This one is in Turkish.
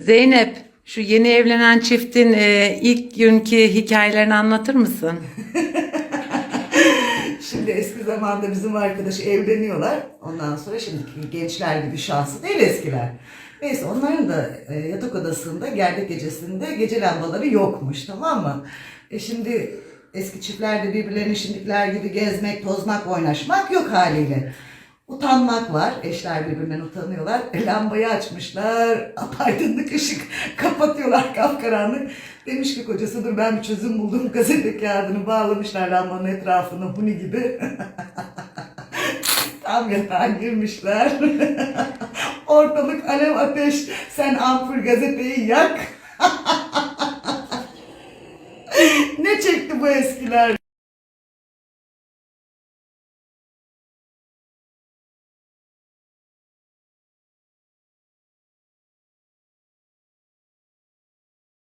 Zeynep, şu yeni evlenen çiftin e, ilk günkü hikayelerini anlatır mısın? Şimdi eski zamanda bizim arkadaş evleniyorlar. Ondan sonra şimdiki gençler gibi şanslı değil eskiler. Neyse onların da e, yatak odasında gerdek gecesinde gece lambaları yokmuş tamam mı? E şimdi eski çiftler de birbirlerini şimdikiler gibi gezmek, tozmak, oynaşmak yok haliyle. Utanmak var. Eşler birbirinden utanıyorlar. E, lambayı açmışlar. Apaydınlık ışık kapatıyorlar kapkaranlık. Demiş ki kocası dur ben bir çözüm buldum. Gazete kağıdını bağlamışlar lambanın etrafına huni gibi. Tam yatağa girmişler. Ortalık alev ateş. Sen ampul gazeteyi yak. ne çekti bu eskiler?